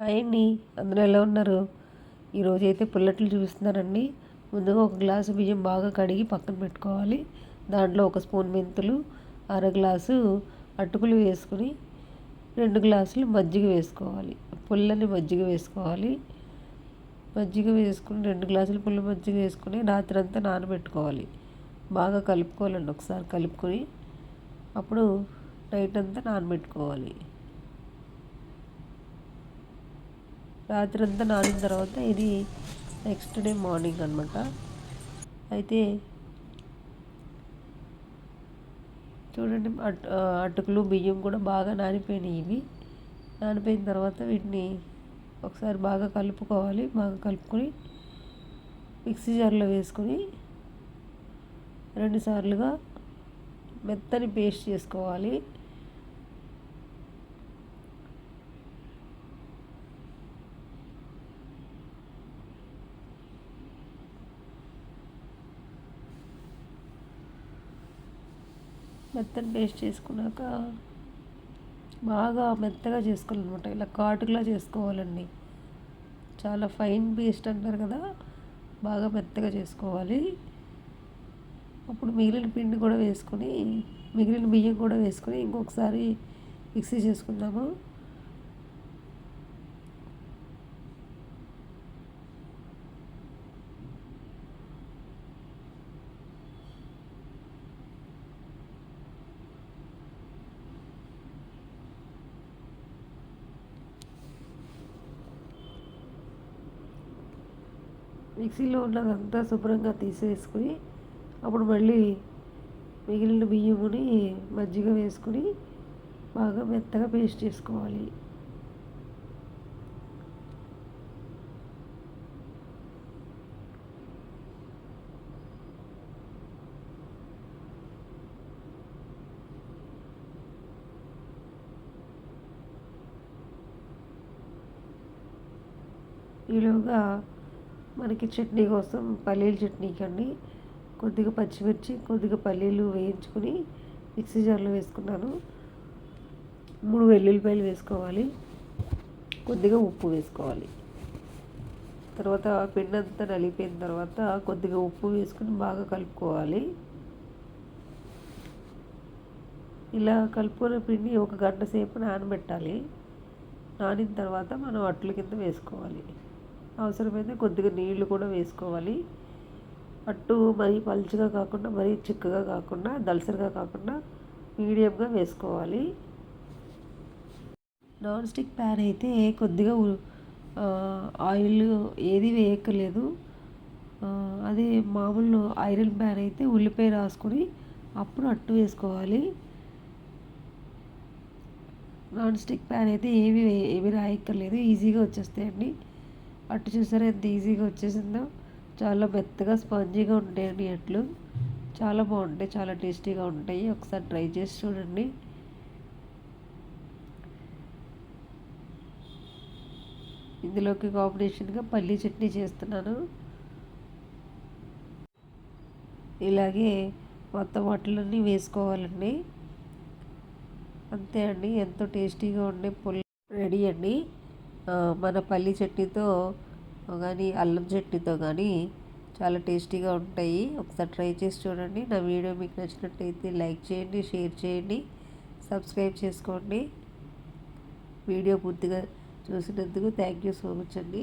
అండి అందరూ ఎలా ఉన్నారు? ఈరోజు అయితే పుల్లట్లు చూపిస్తున్నానండి ముందుగా ఒక గ్లాసు బియ్యం బాగా కడిగి పక్కన పెట్టుకోవాలి. దాంట్లో ఒక స్పూన్ మెంతులు అర గ్లాసు అటుకులు వేసుకుని రెండు గ్లాసులు మజ్జిగ వేసుకోవాలి. పుల్లని మజ్జిగ వేసుకోవాలి. మజ్జిగ వేసుకుని రెండు గ్లాసులు పుల్ల మజ్జిగ వేసుకుని రాత్రి అంతా నానబెట్టుకోవాలి. బాగా కలుపుకోవాలండి ఒకసారి కలుపుకొని. అప్పుడు నైట్ అంతా నానబెట్టుకోవాలి. రాత్రి అంతా నానిన తర్వాత ఇది నెక్స్ట్ డే మార్నింగ్ అనమాట అయితే చూడండి అటు అటుకులు బియ్యం కూడా బాగా నానిపోయినాయి ఇవి. నానిపోయిన తర్వాత వీటిని ఒకసారి బాగా కలుపుకోవాలి. బాగా కలుపుకొని మిక్సీ జార్లో వేసుకొని రెండుసార్లుగా మెత్తని పేస్ట్ చేసుకోవాలి. మెత్తని పేస్ట్ చేసుకున్నాక బాగా మెత్తగా చేసుకోవాలన్నమాట. ఇలా కాటుకులా చేసుకోవాలండి. చాలా ఫైన్ పేస్ట్ అంటారు కదా బాగా మెత్తగా చేసుకోవాలి. అప్పుడు మిగిలిన పిండి కూడా వేసుకొని మిగిలిన బియ్యం కూడా వేసుకొని ఇంకొకసారి మిక్సీ చేసుకుందాము. మిక్సీలో ఉన్నదంతా శుభ్రంగా తీసేసుకుని అప్పుడు మళ్ళీ మిగిలిన బియ్యముని మజ్జిగ వేసుకుని బాగా మెత్తగా పేస్ట్ చేసుకోవాలి. ఈలోగా మనకి చట్నీ కోసం పల్లీల చట్నీకి అండి కొద్దిగా పచ్చిమిర్చి కొద్దిగా పల్లీలు వేయించుకుని మిక్సీ జార్లో వేసుకున్నాను. మూడు వెల్లుల్లిపాయలు వేసుకోవాలి. కొద్దిగా ఉప్పు వేసుకోవాలి. తర్వాత పిండి అంతా నలిగిపోయిన తర్వాత కొద్దిగా ఉప్పు వేసుకుని బాగా కలుపుకోవాలి. ఇలా కలుపుకున్న పిండి ఒక గంట సేపు నానబెట్టాలి. నానిన తర్వాత మనం అట్ల కింద వేసుకోవాలి. అవసరమైతే కొద్దిగా నీళ్ళు కూడా వేసుకోవాలి. అట్టు మరీ పలుచగా కాకుండా మరీ చిక్కగా కాకుండా దలసరిగా కాకుండా మీడియంగా వేసుకోవాలి. నాన్ స్టిక్ ప్యాన్ అయితే కొద్దిగా ఆయిల్ ఏది వేయక్కర్లేదు. అదే మామూలు ఐరన్ ప్యాన్ అయితే ఉల్లిపాయ రాసుకొని అప్పుడు అట్టు వేసుకోవాలి. నాన్ స్టిక్ ప్యాన్ అయితే ఏవి ఏవి రాయక్కర్లేదు. ఈజీగా వచ్చేస్తాయండి. అటు చూసారా ఎంత ఈజీగా వచ్చేసిందో? చాలా మెత్తగా స్పాంజీగా ఉంటాయండి అట్లు చాలా బాగుంటాయి చాలా టేస్టీగా ఉంటాయి. ఒకసారి ట్రై చేసి చూడండి. ఇందులోకి కాంబినేషన్గా పల్లీ చట్నీ చేస్తున్నాను. ఇలాగే మొత్తం వాటిలన్నీ వేసుకోవాలండి. అంతే అండి ఎంతో టేస్టీగా ఉండే పుల్ రెడీ అండి. మన పల్లి చట్నీతో కానీ అల్లం చట్నీతో కానీ చాలా టేస్టీగా ఉంటాయి. ఒకసారి ట్రై చేసి చూడండి. నా వీడియో మీకు నచ్చినట్టయితే లైక్ చేయండి షేర్ చేయండి సబ్స్క్రైబ్ చేసుకోండి. వీడియో పూర్తిగా చూసినందుకు థ్యాంక్ యూ సో మచ్ అండి.